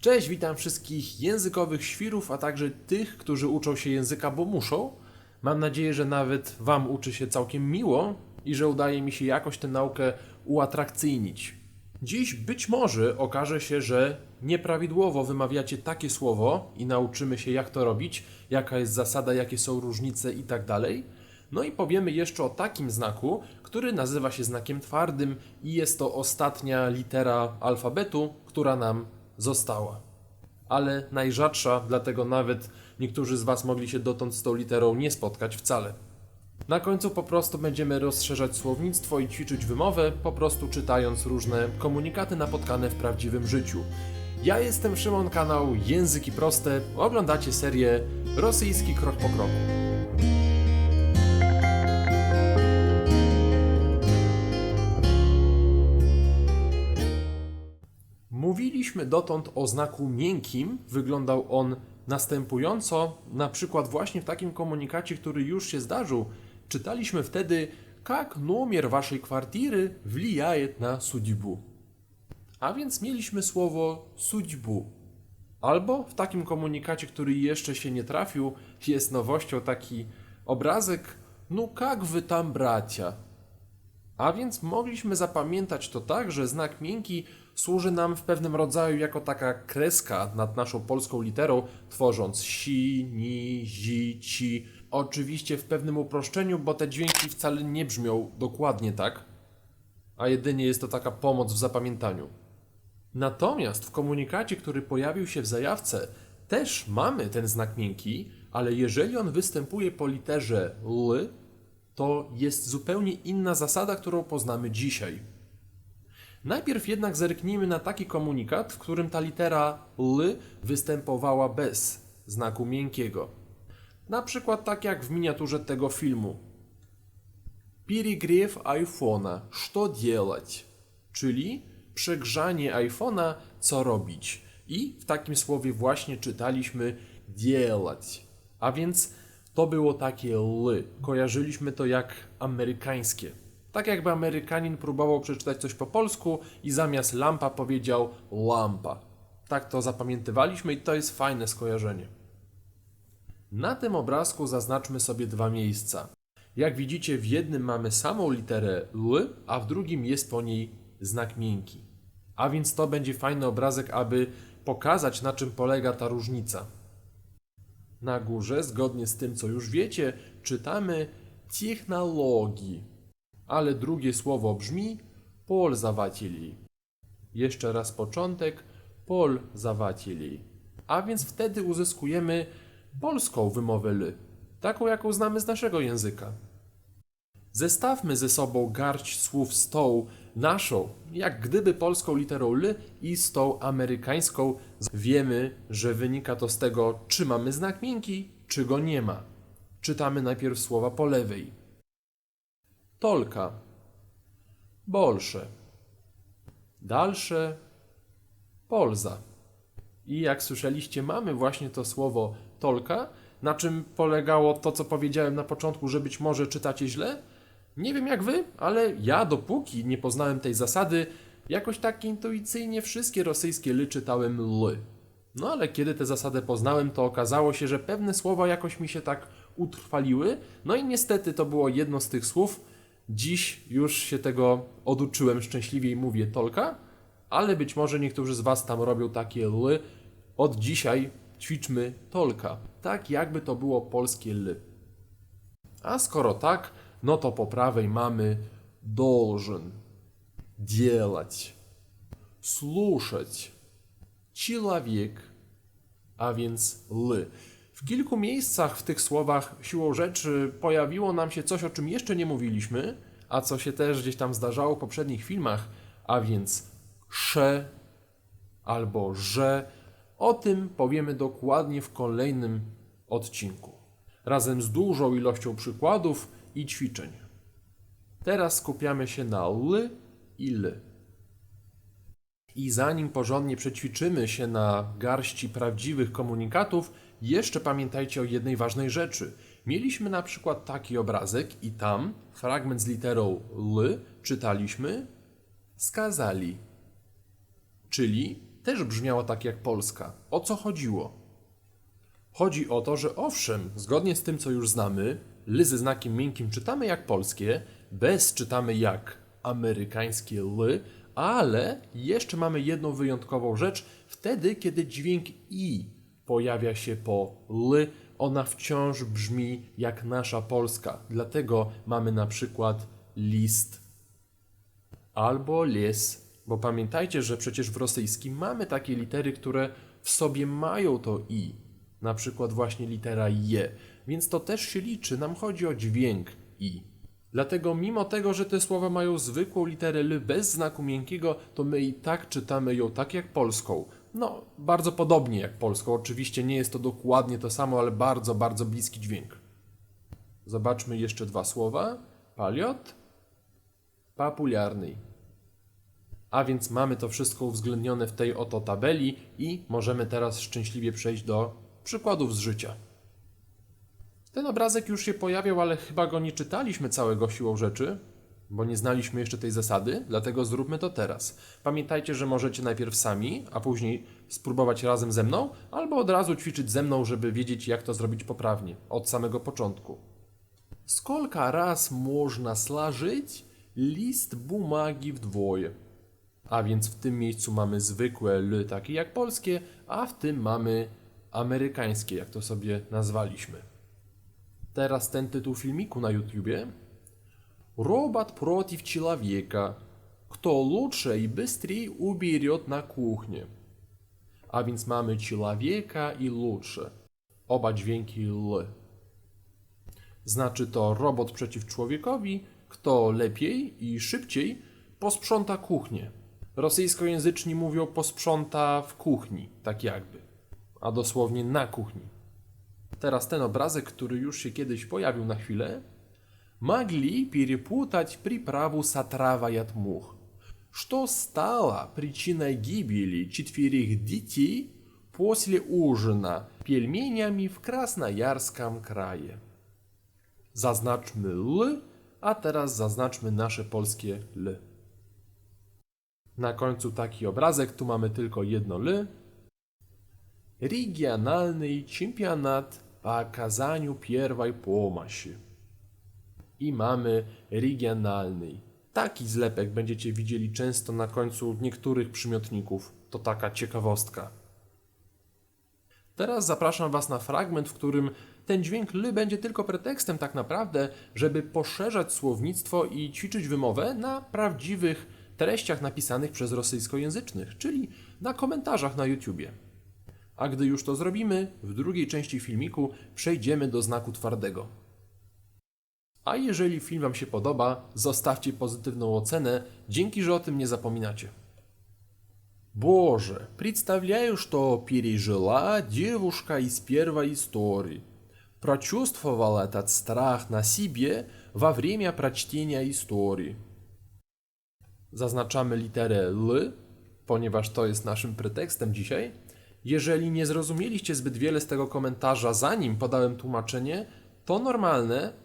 Cześć, witam wszystkich językowych świrów, a także tych, którzy uczą się języka, bo muszą. Mam nadzieję, że nawet Wam uczy się całkiem miło i że udaje mi się jakoś tę naukę uatrakcyjnić. Dziś być może okaże się, że nieprawidłowo wymawiacie takie słowo i nauczymy się, jak to robić, jaka jest zasada, jakie są różnice i tak. No i powiemy jeszcze o takim znaku, który nazywa się znakiem twardym i jest to ostatnia litera alfabetu, która nam została. Ale najrzadsza, dlatego nawet niektórzy z Was mogli się dotąd z tą literą nie spotkać wcale. Na końcu po prostu będziemy rozszerzać słownictwo i ćwiczyć wymowę, po prostu czytając różne komunikaty napotkane w prawdziwym życiu. Ja jestem Szymon, kanał Języki Proste. Oglądacie serię Rosyjski Krok po Kroku. Mówiliśmy dotąd o znaku miękkim. Wyglądał on następująco, na przykład właśnie w takim komunikacie, który już się zdarzył. Czytaliśmy wtedy, jak numer waszej kwartiry влияет na судьбу. A więc mieliśmy słowo судьбу. Albo w takim komunikacie, który jeszcze się nie trafił, jest nowością taki obrazek, no jak wy tam bracia? A więc mogliśmy zapamiętać to tak, że znak miękki służy nam w pewnym rodzaju jako taka kreska nad naszą polską literą, tworząc si, ni, zi, ci. Oczywiście w pewnym uproszczeniu, bo te dźwięki wcale nie brzmią dokładnie tak, a jedynie jest to taka pomoc w zapamiętaniu. Natomiast w komunikacie, który pojawił się w zajawce, też mamy ten znak miękki, ale jeżeli on występuje po literze L, to jest zupełnie inna zasada, którą poznamy dzisiaj. Najpierw jednak zerknijmy na taki komunikat, w którym ta litera L występowała bez znaku miękkiego. Na przykład tak jak w miniaturze tego filmu. Перегрев айфона. Что делать? Czyli przegrzanie iPhone'a, co robić? I w takim słowie właśnie czytaliśmy делать. A więc to było takie L. Kojarzyliśmy to jak amerykańskie. Tak jakby Amerykanin próbował przeczytać coś po polsku i zamiast lampa powiedział lampa. Tak to zapamiętywaliśmy i to jest fajne skojarzenie. Na tym obrazku zaznaczmy sobie dwa miejsca. Jak widzicie, w jednym mamy samą literę L, a w drugim jest po niej znak miękki. A więc to będzie fajny obrazek, aby pokazać, na czym polega ta różnica. Na górze, zgodnie z tym, co już wiecie, czytamy technologii, ale drugie słowo brzmi polzawateli. Jeszcze raz początek polzawateli. A więc wtedy uzyskujemy polską wymowę l, taką jaką znamy z naszego języka. Zestawmy ze sobą garść słów z tą naszą, jak gdyby polską literą L i z tą amerykańską. Wiemy, że wynika to z tego, czy mamy znak miękki, czy go nie ma. Czytamy najpierw słowa po lewej. Tolka. Bolsze. Dalsze. Polza. I jak słyszeliście, mamy właśnie to słowo tolka, na czym polegało to, co powiedziałem na początku, że być może czytacie źle. Nie wiem jak wy, ale ja dopóki nie poznałem tej zasady, jakoś tak intuicyjnie wszystkie rosyjskie ly czytałem l. No ale kiedy tę zasadę poznałem, to okazało się, że pewne słowa jakoś mi się tak utrwaliły. No i niestety to było jedno z tych słów. Dziś już się tego oduczyłem szczęśliwie i mówię tolka, ale być może niektórzy z Was tam robią takie l. Od dzisiaj ćwiczmy tolka, tak jakby to było polskie l. A skoro tak, no to po prawej mamy должен, делать, слушать, человек, a więc l. W kilku miejscach w tych słowach siłą rzeczy pojawiło nam się coś, o czym jeszcze nie mówiliśmy, a co się też gdzieś tam zdarzało w poprzednich filmach, a więc sze albo że. O tym powiemy dokładnie w kolejnym odcinku, razem z dużą ilością przykładów i ćwiczeń. Teraz skupiamy się na l i l. I zanim porządnie przećwiczymy się na garści prawdziwych komunikatów, jeszcze pamiętajcie o jednej ważnej rzeczy. Mieliśmy na przykład taki obrazek i tam fragment z literą L czytaliśmy skazali. Czyli też brzmiała tak jak polska. O co chodziło? Chodzi o to, że owszem, zgodnie z tym, co już znamy, ly ze znakiem miękkim czytamy jak polskie, bez czytamy jak amerykańskie ly, ale jeszcze mamy jedną wyjątkową rzecz. Wtedy, kiedy dźwięk i pojawia się po ly, ona wciąż brzmi jak nasza polska. Dlatego mamy na przykład list albo les. Bo pamiętajcie, że przecież w rosyjskim mamy takie litery, które w sobie mają to i. Na przykład właśnie litera je. Więc to też się liczy. Nam chodzi o dźwięk i. Dlatego mimo tego, że te słowa mają zwykłą literę l bez znaku miękkiego, to my i tak czytamy ją tak jak polską. No, bardzo podobnie jak polską. Oczywiście nie jest to dokładnie to samo, ale bardzo, bardzo bliski dźwięk. Zobaczmy jeszcze dwa słowa. Paliot, popularny. A więc mamy to wszystko uwzględnione w tej oto tabeli i możemy teraz szczęśliwie przejść do przykładów z życia. Ten obrazek już się pojawiał, ale chyba go nie czytaliśmy całego siłą rzeczy, bo nie znaliśmy jeszcze tej zasady, dlatego zróbmy to teraz. Pamiętajcie, że możecie najpierw sami, a później spróbować razem ze mną, albo od razu ćwiczyć ze mną, żeby wiedzieć, jak to zrobić poprawnie, od samego początku. Сколько раз można sложить list bumagi wdwoje? A więc w tym miejscu mamy zwykłe l, takie jak polskie, a w tym mamy amerykańskie, jak to sobie nazwaliśmy. Teraz ten tytuł filmiku na YouTubie. Робот против человека. Кто лучше и быстрее уберет на кухне? A więc mamy человека i лучше. Oba dźwięki l. Znaczy to robot przeciw człowiekowi, kto lepiej i szybciej posprząta kuchnię. Rosyjskojęzyczni mówią posprząta w kuchni, tak jakby, a dosłownie na kuchni. Teraz ten obrazek, który już się kiedyś pojawił na chwilę. Могли перепутать приправу с отравой от мух, что стало причиной гибели четверых детей после ужина пельменями в Красноярском крае. Zaznaczmy l, a teraz zaznaczmy nasze polskie l. Na końcu taki obrazek, tu mamy tylko jedno l. Региональный чемпионат по оказанию первой помощи. I mamy regionalny. Taki zlepek będziecie widzieli często na końcu niektórych przymiotników. To taka ciekawostka. Teraz zapraszam Was na fragment, w którym ten dźwięk ly będzie tylko pretekstem tak naprawdę, żeby poszerzać słownictwo i ćwiczyć wymowę na prawdziwych treściach napisanych przez rosyjskojęzycznych, czyli na komentarzach na YouTubie. A gdy już to zrobimy, w drugiej części filmiku przejdziemy do znaku twardego. A jeżeli film Wam się podoba, zostawcie pozytywną ocenę, dzięki, że o tym nie zapominacie. Боже, представляю, что пережила девушка из первой истории. Прочувствовал этот страх на себе во время прочтения истории. Zaznaczamy literę L, ponieważ to jest naszym pretekstem dzisiaj. Jeżeli nie zrozumieliście zbyt wiele z tego komentarza, zanim podałem tłumaczenie, to normalne.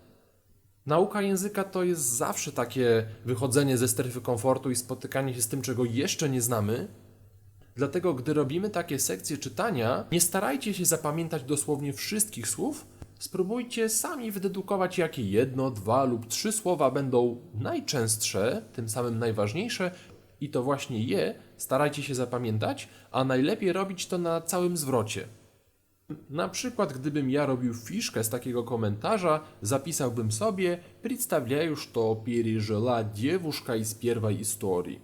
Nauka języka to jest zawsze takie wychodzenie ze strefy komfortu i spotykanie się z tym, czego jeszcze nie znamy. Dlatego, gdy robimy takie sekcje czytania, nie starajcie się zapamiętać dosłownie wszystkich słów. Spróbujcie sami wydedukować, jakie jedno, dwa lub trzy słowa będą najczęstsze, tym samym najważniejsze, i to właśnie je starajcie się zapamiętać, a najlepiej robić to na całym zwrocie. Na przykład, gdybym ja robił fiszkę z takiego komentarza, zapisałbym sobie «Представляю, что пережила девушка из первой истории».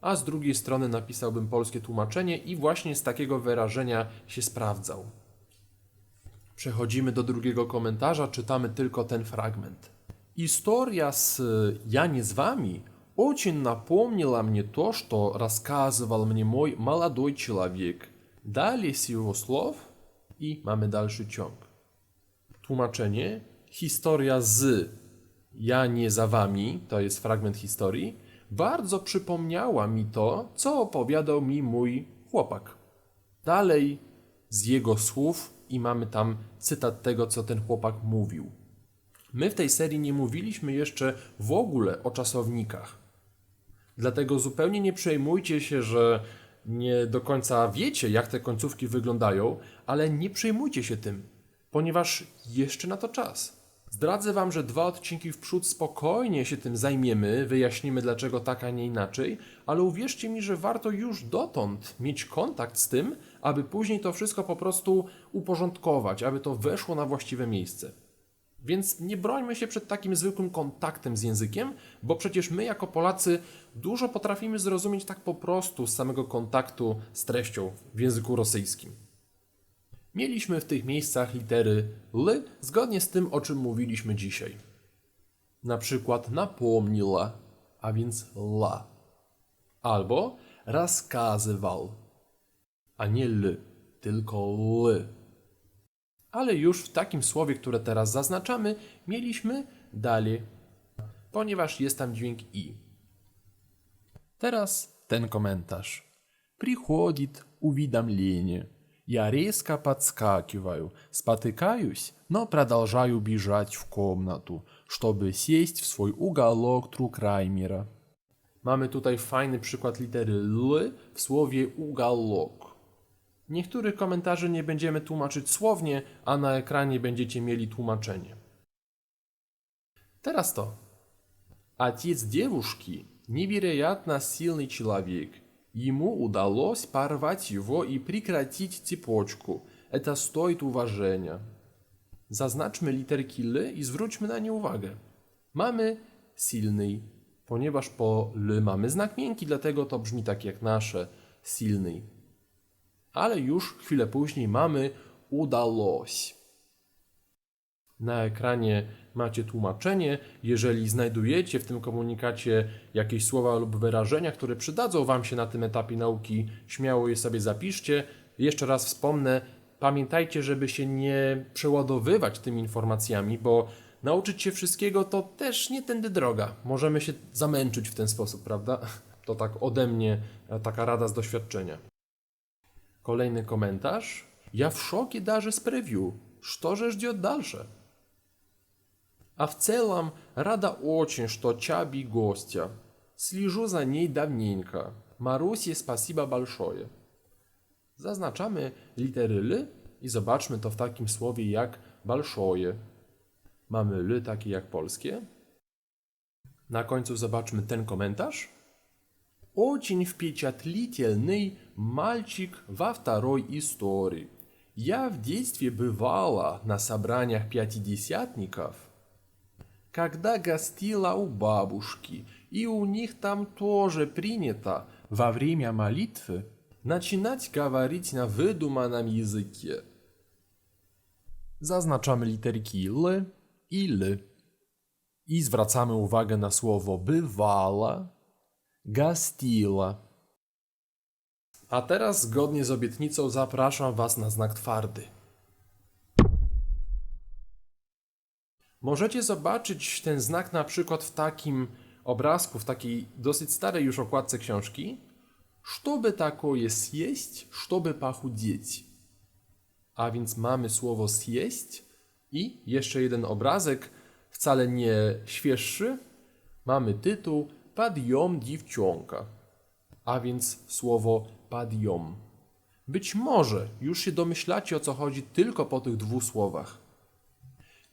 A z drugiej strony napisałbym polskie tłumaczenie i właśnie z takiego wyrażenia się sprawdzał. Przechodzimy do drugiego komentarza, czytamy tylko ten fragment. История с «Я не с вами» очень напомнила мне то, что рассказывал мне мой молодой человек. Далее с его слов i mamy dalszy ciąg. Tłumaczenie. Historia z Ja nie za wami, to jest fragment historii, bardzo przypomniała mi to, co opowiadał mi mój chłopak. Dalej z jego słów i mamy tam cytat tego, co ten chłopak mówił. My w tej serii nie mówiliśmy jeszcze w ogóle o czasownikach. Dlatego zupełnie nie przejmujcie się, że nie do końca wiecie, jak te końcówki wyglądają, ale nie przejmujcie się tym, ponieważ jeszcze na to czas. Zdradzę Wam, że dwa odcinki w przód spokojnie się tym zajmiemy, wyjaśnimy dlaczego tak, a nie inaczej, ale uwierzcie mi, że warto już dotąd mieć kontakt z tym, aby później to wszystko po prostu uporządkować, aby to weszło na właściwe miejsce. Więc nie brońmy się przed takim zwykłym kontaktem z językiem, bo przecież my jako Polacy dużo potrafimy zrozumieć tak po prostu z samego kontaktu z treścią w języku rosyjskim. Mieliśmy w tych miejscach litery L zgodnie z tym, o czym mówiliśmy dzisiaj. Na przykład napomniła, a więc la. Albo rozkazywał, a nie l, tylko l Ale już w takim słowie, które teraz zaznaczamy, mieliśmy dalej, ponieważ jest tam dźwięk i. Teraz ten komentarz. Приходит уведомление. Я резко подскакиваю, спотыкаюсь, но продолжаю бежать в комнату, чтобы сесть в свой уголок Трукраймера. Mamy tutaj fajny przykład litery L w słowie ugalok. Niektórych komentarzy nie będziemy tłumaczyć słownie, a na ekranie będziecie mieli tłumaczenie. Teraz to. Отец девушки – невероятно сильный человек. Ему удалось порвать его и прекратить цепочку. Это стоит уважения. Zaznaczmy literki L i zwróćmy na nie uwagę. Mamy silny, ponieważ po L mamy znak miękki, dlatego to brzmi tak jak nasze silny. ale już chwilę później mamy udało. Na ekranie macie tłumaczenie. Jeżeli znajdujecie w tym komunikacie jakieś słowa lub wyrażenia, które przydadzą Wam się na tym etapie nauki, śmiało je sobie zapiszcie. Jeszcze raz wspomnę, pamiętajcie, żeby się nie przeładowywać tymi informacjami, bo nauczyć się wszystkiego to też nie tędy droga. Możemy się zamęczyć w ten sposób, prawda? To tak ode mnie taka rada z doświadczenia. Kolejny komentarz. Я в шоке даже с превью. Что же ждет дальше? А в целом, рада очень, что Чаби гостя. Слежу за ней давненько. Марусе спасибо большое. Zaznaczamy litery L i zobaczmy to w takim słowie jak большое. Mamy L takie jak polskie. Na końcu zobaczmy ten komentarz. Очень впечатлительный мальчик во второй истории. Я в детстве бывала на собраниях пятидесятников, когда гостила у бабушки, и у них там тоже принято во время молитвы начинать говорить на выдуманном языке. Zaznaczamy literki L i L. I zwracamy uwagę na słowo bywala, gastila. A teraz, zgodnie z obietnicą, zapraszam Was na znak twardy. Możecie zobaczyć ten znak na przykład w takim obrazku, w takiej dosyć starej już okładce książki. Żeby tako jest jeść, żeby pachudzieć. A więc mamy słowo zjeść i jeszcze jeden obrazek, wcale nie świeższy. Mamy tytuł Padjom dziewczonka. A więc słowo padjom. Być może już się domyślacie o co chodzi tylko po tych dwóch słowach.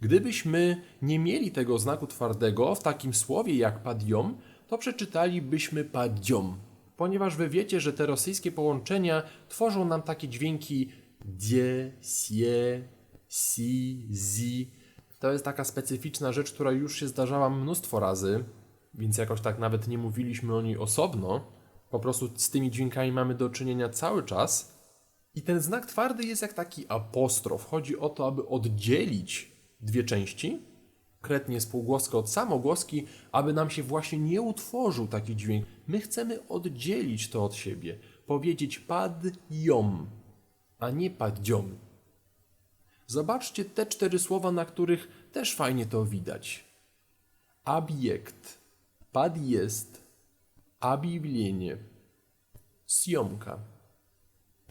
Gdybyśmy nie mieli tego znaku twardego w takim słowie jak padjom, to przeczytalibyśmy padjom, ponieważ wy wiecie, że te rosyjskie połączenia tworzą nam takie dźwięki die, sie, si, zi. To jest taka specyficzna rzecz, która już się zdarzała mnóstwo razy, więc jakoś tak nawet nie mówiliśmy o niej osobno. Po prostu z tymi dźwiękami mamy do czynienia cały czas. I ten znak twardy jest jak taki apostrof. Chodzi o to, aby oddzielić dwie części, konkretnie spółgłoskę od samogłoski, aby nam się właśnie nie utworzył taki dźwięk. My chcemy oddzielić to od siebie. Powiedzieć padjom, a nie paddziom. Zobaczcie te cztery słowa, na których też fajnie to widać. Obiekt, podjazd, objawienie, siomka.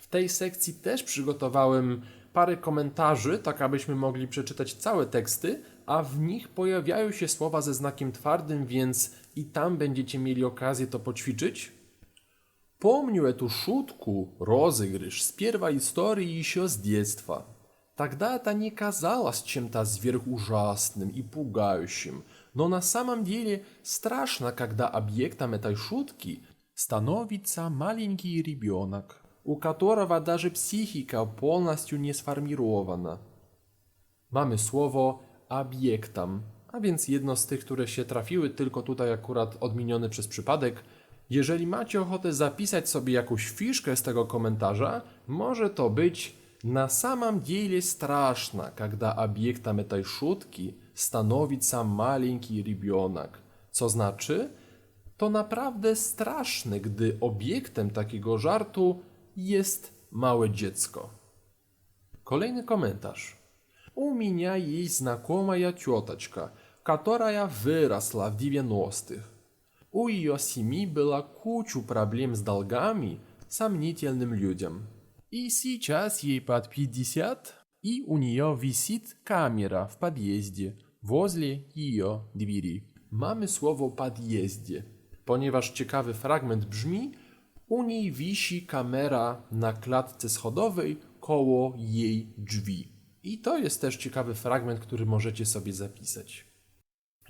W tej sekcji też przygotowałem parę komentarzy, tak abyśmy mogli przeczytać całe teksty, a w nich pojawiają się słowa ze znakiem twardym, więc i tam będziecie mieli okazję to poćwiczyć. Помню эту шутку, розыгрыш, с первой истории еще с детства. Тогда это не казалось чем-то сверхужасным и пугающим, но на самом деле страшно, когда объектом этой шутки становится маленький ребенок, у которого даже психика полностью не сформирована. Mamy słowo obiektam, a więc jedno z tych, które się trafiły, tylko tutaj akurat odmienione przez przypadek. Jeżeli macie ochotę zapisać sobie jakąś fiszkę z tego komentarza, może to być на самом деле страшно, когда объектом этой шутки становится маленький ребенок. Co znaczy, to naprawdę straszne, gdy obiektem takiego żartu jest małe dziecko. Kolejny komentarz. У меня есть знакомая теточка, которая выросла в 90-х. У ее семьи была куча проблем с долгами сомнительным людям. И сейчас ей под 50, и у нее висит камера в подъезде возле ее двери. Mamy słowo podjeździe, ponieważ ciekawy fragment brzmi u niej wisi kamera na klatce schodowej koło jej drzwi. I to jest też ciekawy fragment, który możecie sobie zapisać.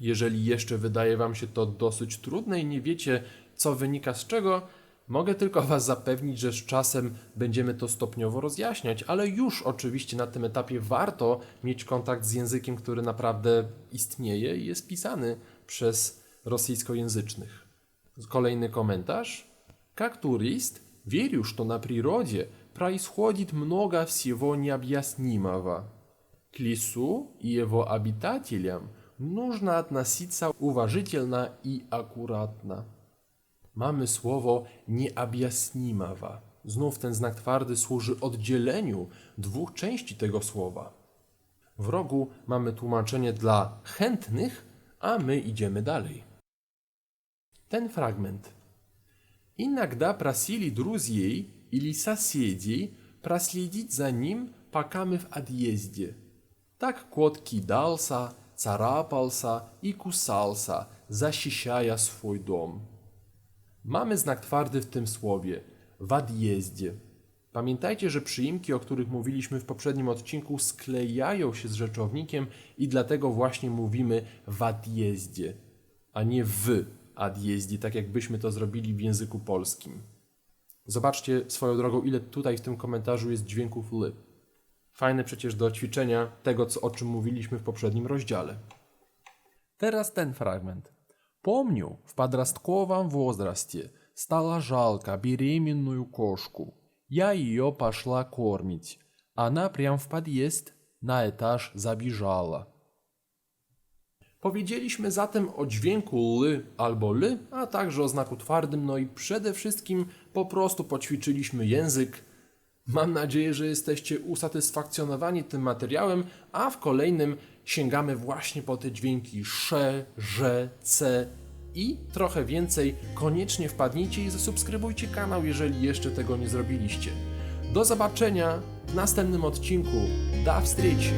Jeżeli jeszcze wydaje Wam się to dosyć trudne i nie wiecie, co wynika z czego, mogę tylko Was zapewnić, że z czasem będziemy to stopniowo rozjaśniać, ale już oczywiście na tym etapie warto mieć kontakt z językiem, który naprawdę istnieje i jest pisany przez rosyjskojęzycznych. Kolejny komentarz. Как турист, верю, что на природе происходит много всего необъяснимого. К лесу и его обитателям нужно относиться уважительно и аккуратно. Mamy słowo nieobjaśnimawa. Znów ten znak twardy służy oddzieleniu dwóch części tego słowa. W rogu mamy tłumaczenie dla chętnych, a my idziemy dalej. Ten fragment. Иногда просили друзей или соседей проследить за ним, пока мы в отъезде. Так кот кидался, царапался и кусался, защищая swój dom. Mamy znak twardy w tym słowie w odjeździe. Pamiętajcie, że przyimki, o których mówiliśmy w poprzednim odcinku, sklejają się z rzeczownikiem i dlatego właśnie mówimy w odjeździe, a nie w odjeździe, tak jakbyśmy to zrobili w języku polskim. Zobaczcie swoją drogą, ile tutaj w tym komentarzu jest dźwięków ly. Fajne przecież do ćwiczenia tego, co, o czym mówiliśmy w poprzednim rozdziale. Teraz ten fragment. Помню, в подростковом возрасте стало жалко беременную кошку. Я ее пошла кормить. Она прям в подъезд на этаж забежала. Powiedzieliśmy zatem o dźwięku ly albo ly, a także o znaku twardym, no i przede wszystkim po prostu poćwiczyliśmy język. Mam nadzieję, że jesteście usatysfakcjonowani tym materiałem, a w kolejnym sięgamy właśnie po te dźwięki sze, że, c i trochę więcej. Koniecznie wpadnijcie i zasubskrybujcie kanał, jeżeli jeszcze tego nie zrobiliście. Do zobaczenia w następnym odcinku. Da wstrzeci!